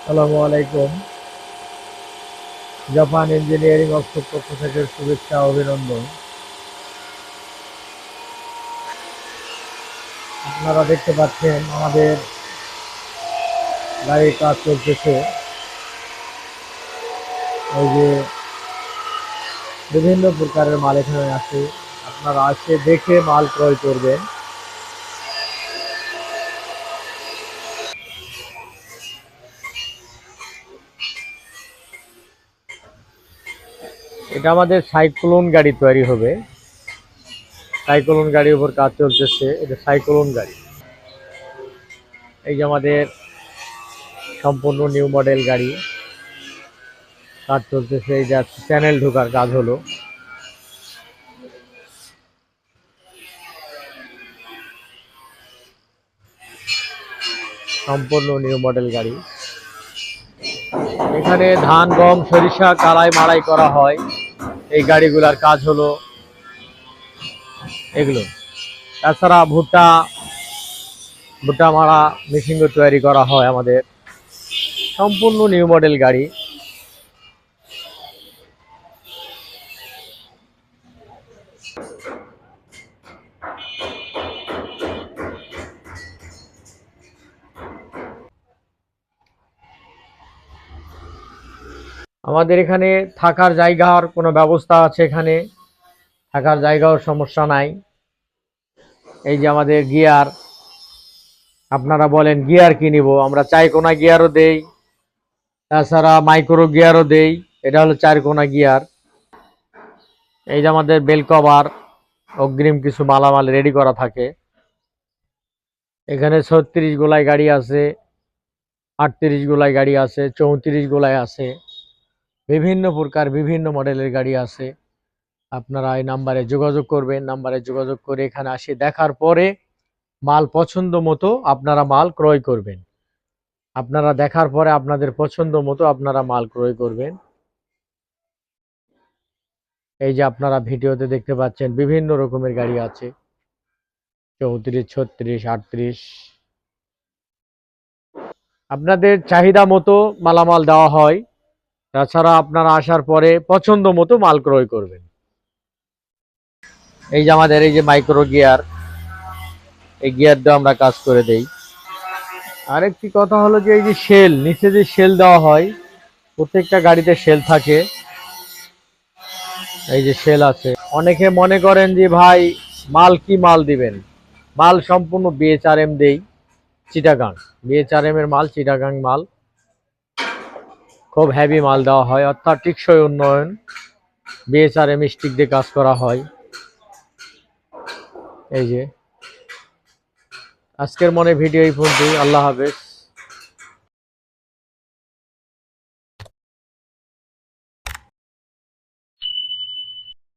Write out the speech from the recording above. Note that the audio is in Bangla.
আসসালামু আলাইকুম। জাপান ইঞ্জিনিয়ারিং অফিসের পক্ষ থেকে শুভেচ্ছা, অভিনন্দন। আপনারা দেখতে পাচ্ছেন আমাদের গাড়ির কাজ চলতেছে। ওই যে বিভিন্ন প্রকারের মাল এখানে আছে। আপনারা আসে দেখে মাল ক্রয় করবেন। এটা আমাদের সাইক্লোন গাড়ি তৈরি হবে। সাইক্লোন গাড়ির উপর কাজ চলতেছে, এটা সাইক্লোন গাড়ি। এই যে আমাদের সম্পূর্ণ নিউ মডেল গাড়ি। কাজ চলতেছে, এই যে চ্যানেল ঢোকার কাজ হলো। সম্পূর্ণ নিউ মডেল গাড়ি। এখানে ধান, গম, সরিষা কালাই মাড়াই করা হয়। এই গাড়িগুলার কাজ হলো এগুলো। তাছাড়া ভুট্টা ভুট্টা মারা মেশিনও তৈরি করা হয় আমাদের। সম্পূর্ণ নিউ মডেল গাড়ি। আমাদের এখানে থাকার জায়গার কোনো ব্যবস্থা আছে এখানে? থাকার জায়গাও সমস্যা নাই। এই যে আমাদের গিয়ার, আপনারা বলেন গিয়ার কি নিব? আমরা চাই কোনা গিয়ারও দেই, তাছাড়া মাইক্রো গিয়ারও দেই, এটা হলো চার কোনা গিয়ার। এই যে আমাদের বেল কভার, অগ্রিম কিছু মালামাল রেডি করা থাকে। এখানে ছত্রিশ গোলায় গাড়ি আছে, আটত্রিশ গোলায় গাড়ি আছে, চৌত্রিশ গোলায় আছে। বিভিন্ন প্রকার বিভিন্ন মডেলের গাড়ি আছে। আপনারা এই নাম্বারে যোগাযোগ করবেন নাম্বারে যোগাযোগ করে এখানে আসে, দেখার পরে মাল পছন্দ মতো আপনারা মাল ক্রয় করবেন। আপনারা দেখার পরে আপনাদের পছন্দ মতো আপনারা মাল ক্রয় করবেন। এই যে আপনারা ভিডিওতে দেখতে পাচ্ছেন, বিভিন্ন রকমের গাড়ি আছে। চৌত্রিশ, ছত্রিশ, আটত্রিশ। আপনাদের চাহিদা মতো মালামাল দেওয়া হয়। তাছাড়া আপনারা আসার পরে পছন্দ মতো মাল ক্রয় করবেন। এই যে আমাদের এই যে মাইক্রো গিয়ার এই গিয়ার দিয়ে আমরা কাজ করে দেই। আরেকটি কথা হলো যে এই যে শেল নিচে যে শেল দেওয়া হয়, প্রত্যেকটা গাড়িতে শেল থাকে। এই যে শেল আছে। অনেকে মনে করেন যে, ভাই, মাল কি মাল দিবেন? মাল সম্পূর্ণ বিএচআরএম দেই, চিটাগাং। বিএচআরএম এর মাল, চিটাগাং মাল। খুব হ্যাভি মাল দেওয়া হয়, অর্থাৎ টিকসই উন্নয়ন বিএসআর এম স্টিক দিয়ে কাজ করা হয়। এই যে। আজকের মনে ভিডিও এই পর্যন্তই, আল্লাহ হাফেজ।